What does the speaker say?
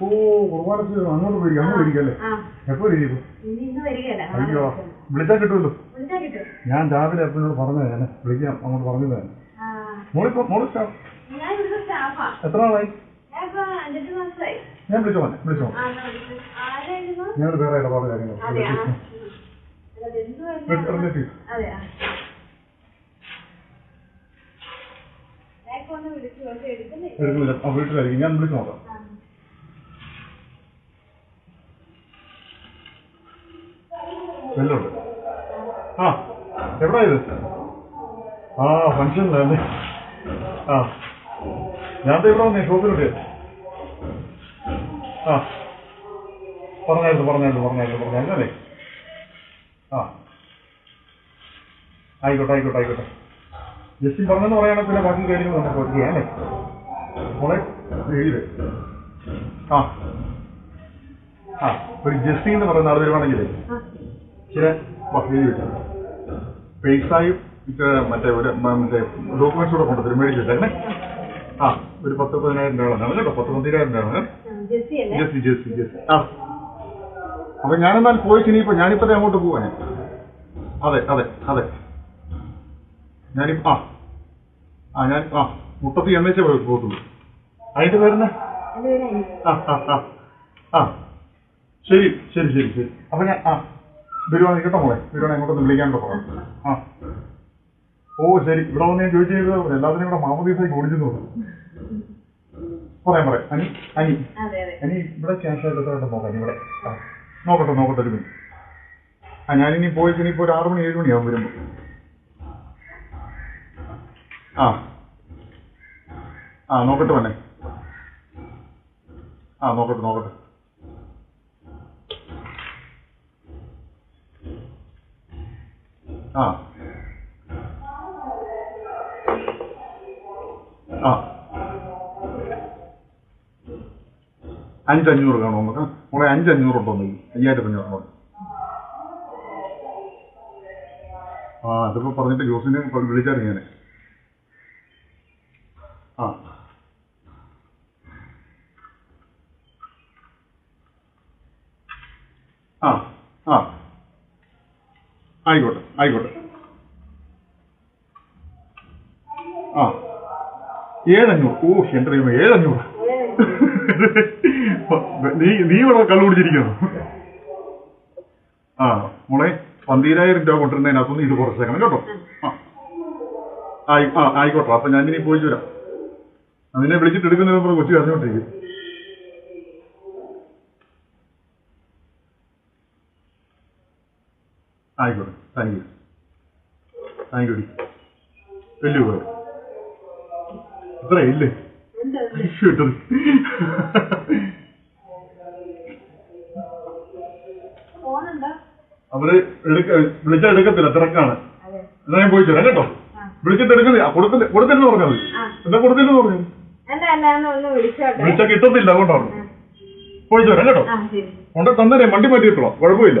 ഓ അങ്ങോട്ട് എപ്പോ ഇരിക്കും അയ്യോ വിളിച്ചാൽ കിട്ടുമല്ലോ? ഞാൻ രാവിലെ എപ്പോഴും പറഞ്ഞത് ഞാൻ വിളിക്കാം അങ്ങോട്ട് പറഞ്ഞു ഞാൻ മോളിപ്പോ മോൾ ഞാൻ സ്റ്റാഫാ. എത്ര നാളായി? ഞാൻ ഞാൻ വിളിച്ചോ വിളിച്ചോ ഞങ്ങൾ വേറെ ഇടപാട് കാര്യങ്ങൾ റിലേറ്റീവ് അതെ ആ ഞാൻ ഇപ്പൊ ഒന്ന് വിളിച്ചു പക്ഷെ എടുക്കുന്നില്ല. ആ വീട്ടിലായിരിക്കും ഞാൻ വിളിച്ചു നോക്കാം. വെല്ലുണ്ട് ആ എവിടാ ഇത്? ആ ഫംഗ്ഷനിലല്ലേ ആ. ഞാൻ ഇവിടെ വന്നേ ഷോപ്പിലുണ്ട് ആ. പറഞ്ഞായിരുന്നു പറഞ്ഞായിരുന്നു പറഞ്ഞായിരുന്നു പറഞ്ഞായിരുന്നു അല്ലേ? ആ. ആയിക്കോട്ടെ ആയിക്കോട്ടെ ആയിക്കോട്ടെ. ജസ്റ്റിൻ പറഞ്ഞെന്ന് പറയുകയാണെങ്കിൽ പിന്നെ ബാക്കി കാര്യങ്ങൾ നമുക്ക് ചെയ്യാം അല്ലേ? മോളെ എഴുതി ആ. ആ ഒരു ജെസ്സി എന്ന് പറയുന്ന ആൾ വരുവാണെങ്കിൽ. ചില എഴുതി വെച്ചാൽ പേഴ്സായും ഇത് മറ്റേ ഒരു മറ്റേ ഡോക്യുമെന്റ്സ് കൂടെ കൊണ്ടുവരും മേടിച്ച് വെച്ചേക്കണേ ആ ഒരു പത്ത് പതിനായിരം രൂപ കേട്ടോ പത്ത് പതിനായിരം രൂപ ജെസ്സി ജെസ്സി ജെസ്സി ആ. അപ്പൊ ഞാനെന്നാൽ പോയി ഇനിയിപ്പോ ഞാനിപ്പോ അങ്ങോട്ട് പോവാ ഞാൻ. അതെ അതെ അതെ. ഞാനിപ്പോ ആ. ആ ഞാൻ ആ. മുട്ടത്തി എന്നേച്ചേ പോയി പോകത്തുള്ളൂ. അതിന്റെ പേരുന്ന? ആ ശരി ശരി ശരി ശരി. അപ്പൊ ഞാൻ ആ വരുവാണെങ്കിൽ കേട്ടോ മോളെ? വരുവാണെങ്കിൽ അങ്ങോട്ടൊന്ന് വിളിക്കാൻ പറയാം ആ. ഓ ശരി. ഇവിടെ വന്ന് ഞാൻ ചോദിച്ചു ചെയ്തത് എല്ലാത്തിനും കൂടെ മാമദീസായി ഓടിച്ചു നോക്കും. പറയാം പറയാം. അനി അനി. അനി ഇവിടെ ക്യാഷ് ആയിട്ട് നോക്കാം ഇവിടെ. നോക്കട്ടെ നോക്കട്ടെ ഒരു മിനിറ്റ്. ആ ഞാനിനി പോയി ഇനിയിപ്പോ ഒരു ആറ് മണി ഏഴ് മണിയാവും വരുമ്പോ. ആ. ആ നോക്കട്ടെ വേണേ ആ നോക്കട്ടെ നോക്കട്ടെ. ആ. ആ. അഞ്ചഞ്ഞൂറ് കാണും നമുക്ക്? മോളെ അഞ്ചഞ്ഞൂറ് ഉണ്ടോ നീ? അയ്യായിരത്തി അഞ്ഞൂറ് ആ അതിപ്പോ പറഞ്ഞിട്ട് ജോസിനെ വിളിച്ചായിരുന്നു ഞാൻ ആ. ആ. ആയിക്കോട്ടെ ആയിക്കോട്ടെ. ആ. ഏഴഞ്ഞൂറ്. ഓ എന്റെ ദൈവമേ ഏഴഞ്ഞൂറ്. നീ നീ ഇവിടെ കള്ളു കുടിച്ചിരിക്കുന്നു. ആ മോളെ പന്തീരായിരം രൂപ കൊണ്ടിരുന്നതിനകത്തുനിന്ന് ഇത് കുറച്ചേക്കണം കേട്ടോ. ആ. ആയി ആ ആയിക്കോട്ടെ അപ്പൊ ഞാൻ ഇനി പോയി വരാം അതിനെ വിളിച്ചിട്ട് എടുക്കുന്നതിന് കൊച്ചു അറിഞ്ഞോണ്ടിരിക്കും ആയിക്കോട്ടെ. താങ്ക് യു താങ്ക് യു വലിയ ഉപകാരം കിട്ടത് അവർ വിളിച്ചാൽ എടുക്കത്തില്ല തിരക്കാണ്. എന്നാ ഞാൻ പോയി തരാം കേട്ടോ. വിളിച്ചിട്ട് എടുക്കുന്നില്ല കൊടുത്തില്ല കൊടുത്തില്ലെന്ന് പറഞ്ഞത് എന്താ കൊടുത്തില്ലെന്ന് പറഞ്ഞു വിളിച്ചാൽ കിട്ടത്തില്ല അതുകൊണ്ടാണ്. പോയി തരാം കേട്ടോ. കൊണ്ട് തന്നേരെ വണ്ടി മാറ്റിയിട്ടോ കുഴപ്പമില്ല.